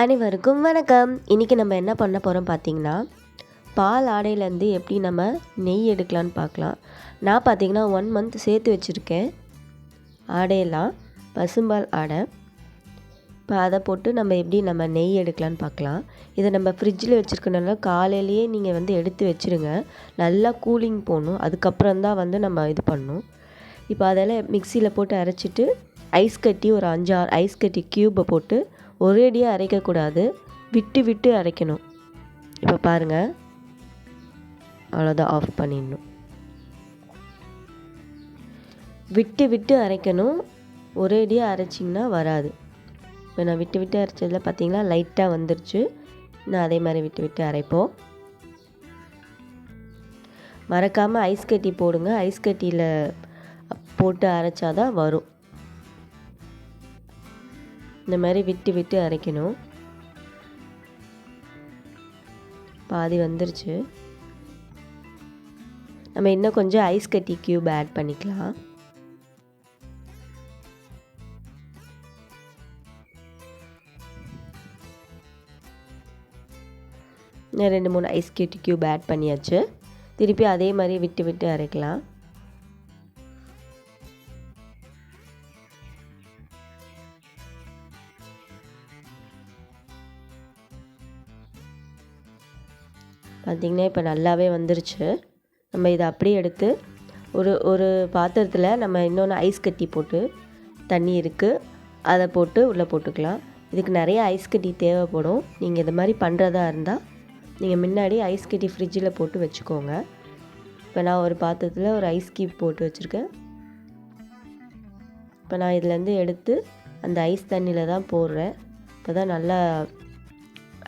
அனைவருக்கும் வணக்கம். இன்றைக்கி நம்ம என்ன பண்ண போகிறோம் பார்த்தீங்கன்னா பால் ஆடையிலேருந்து எப்படி நம்ம நெய் எடுக்கலான்னு பார்க்கலாம் நான் பார்த்தீங்கன்னா ஒன் மந்த் சேர்த்து வச்சுருக்கேன். ஆடையெல்லாம் பசும்பால் ஆடை. இப்போ அதை போட்டு நம்ம எப்படி நம்ம நெய் எடுக்கலான்னு பார்க்கலாம் இதை நம்ம ஃப்ரிட்ஜில் வச்சுருக்கனால காலையிலேயே நீங்கள் வந்து எடுத்து வச்சுருங்க. நல்லா கூலிங் போகணும். அதுக்கப்புறம் தான் வந்து நம்ம இது பண்ணணும். இப்போ அதெல்லாம் மிக்சியில் போட்டு அரைச்சிட்டு ஐஸ் கட்டி ஒரு அஞ்சு ஐஸ் கட்டி க்யூப்பை போட்டு ஒரேடியாக அரைக்கக்கூடாது. விட்டு விட்டு அரைக்கணும். இப்போ பாருங்கள் அவ்வளோதான் ஆஃப் பண்ணிடணும். விட்டு விட்டு அரைக்கணும். ஒரேடியாக அரைச்சிங்கன்னா வராது. இப்போ நான் விட்டு விட்டு அரைச்சதில் பார்த்தீங்கன்னா லைட்டாக வந்துருச்சு. நான் அதே மாதிரி விட்டு விட்டு அரைப்போம். மறக்காமல் ஐஸ் கட்டி போடுங்க. ஐஸ் கட்டியில் போட்டு அரைச்சாதான் வரும். இந்த மாதிரி விட்டு விட்டு அரைக்கணும். பாதி வந்துருச்சு. நம்ம இன்னும் கொஞ்சம் ஐஸ் கட்டி க்யூப் ஆட் பண்ணிக்கலாம். ரெண்டு மூணு ஐஸ் கட்டி க்யூப் ஆட் பண்ணியாச்சு. திருப்பி அதே மாதிரி விட்டு விட்டு அரைக்கலாம். பார்த்திங்கன்னா இப்போ நல்லாவே வந்துருச்சு. நம்ம இதை அப்படியே எடுத்து ஒரு ஒரு பாத்திரத்தில் நம்ம இன்னொன்று ஐஸ் கட்டி போட்டு தண்ணி இருக்குது அதை போட்டு உள்ளே போட்டுக்கலாம். இதுக்கு நிறைய ஐஸ் கட்டி தேவைப்படும். நீங்கள் இது மாதிரி பண்ணுறதா இருந்தால் நீங்கள் முன்னாடி ஐஸ் கட்டி ஃப்ரிட்ஜில் போட்டு வச்சுக்கோங்க. இப்போ நான் ஒரு பாத்திரத்தில் ஒரு ஐஸ் கீப் போட்டு வச்சுருக்கேன். இப்போ நான் இதுலேருந்து எடுத்து அந்த ஐஸ் தண்ணியில் தான் போடுறேன். இப்போ தான் நல்லா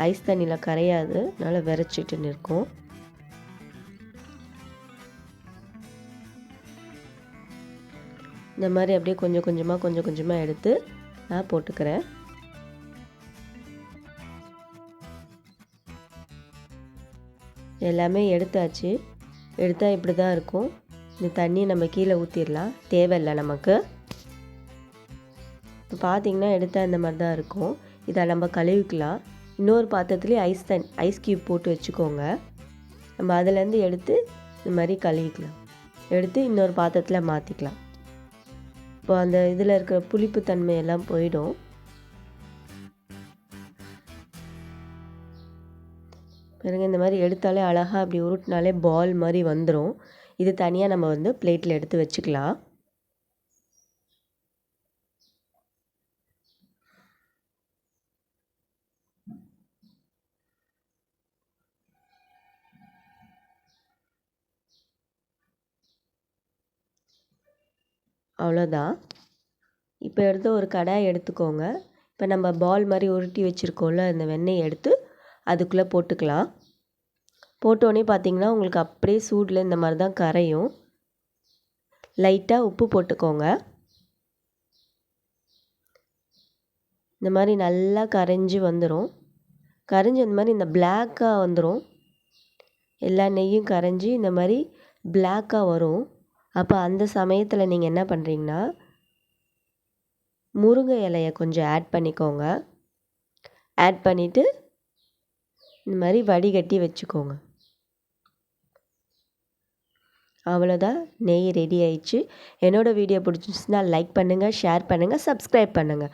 ஐஸ் தண்ணியில் கரையாது. நல்லா விரைச்சிட்டு இருக்கும் இந்த மாதிரி அப்படியே கொஞ்சம் கொஞ்சமாக கொஞ்சம் கொஞ்சமாக எடுத்து நான் போட்டுக்கிறேன். எல்லாமே எடுத்தாச்சு. எடுத்தால் இப்படி தான் இருக்கும். இந்த தண்ணி நம்ம கீழே ஊற்றிடலாம் தேவையில்லை நமக்கு. இப்போ பார்த்திங்கன்னா எடுத்தால் இந்த மாதிரி தான் இருக்கும். இதை நம்ம கழுவிக்கலாம். இன்னொரு பாத்திரத்துலேயே ஐஸ் தன் ஐஸ் க்யூப் போட்டு வச்சுக்கோங்க. நம்ம அதுலேருந்து எடுத்து இந்த மாதிரி கழுவிக்கலாம். எடுத்து இன்னொரு பாத்திரத்தில் மாற்றிக்கலாம் இப்போ அந்த இதில் இருக்கிற புளிப்பு தன்மை எல்லாம் போயிடும். பாருங்க இந்த மாதிரி எடுத்தாலே அழகாக அப்படி உருட்டினாலே பால் மாதிரி வந்துடும் இது தனியாக நம்ம வந்து பிளேட்டில் எடுத்து வச்சுக்கலாம். அவ்வளோதான் இப்போ எடுத்து ஒரு கடாய் எடுத்துக்கோங்க. இப்போ நம்ம பால் மாதிரி உருட்டி வச்சுருக்கோம்ல அந்த வெண்ணெயை எடுத்து அதுக்குள்ளே போட்டுக்கலாம். போட்டோடனே பார்த்தீங்கன்னா உங்களுக்கு அப்படியே சூடில் இந்த மாதிரி தான் கரையும். லைட்டாக உப்பு போட்டுக்கோங்க. இந்த மாதிரி நல்லா கரைஞ்சி வந்துடும் கரைஞ்சி இந்த மாதிரி இந்த பிளாக்காக வந்துடும் எல்லா நெய்யும் கரைஞ்சி இந்த மாதிரி பிளாக்காக வரும். அப்போ அந்த சமயத்தில் நீங்கள் என்ன பண்ணுறீங்கன்னா முருங்கை இலையை கொஞ்சம் ஆட் பண்ணிக்கோங்க. ஆட் பண்ணிவிட்டு இந்த மாதிரி வடிகட்டி வச்சுக்கோங்க. அவ்வளோதான் நெய் ரெடி ஆயிடுச்சு. என்னோடய வீடியோ பிடிச்சிருந்துச்சுன்னா லைக் பண்ணுங்கள் ஷேர் பண்ணுங்கள் சப்ஸ்கிரைப் பண்ணுங்கள்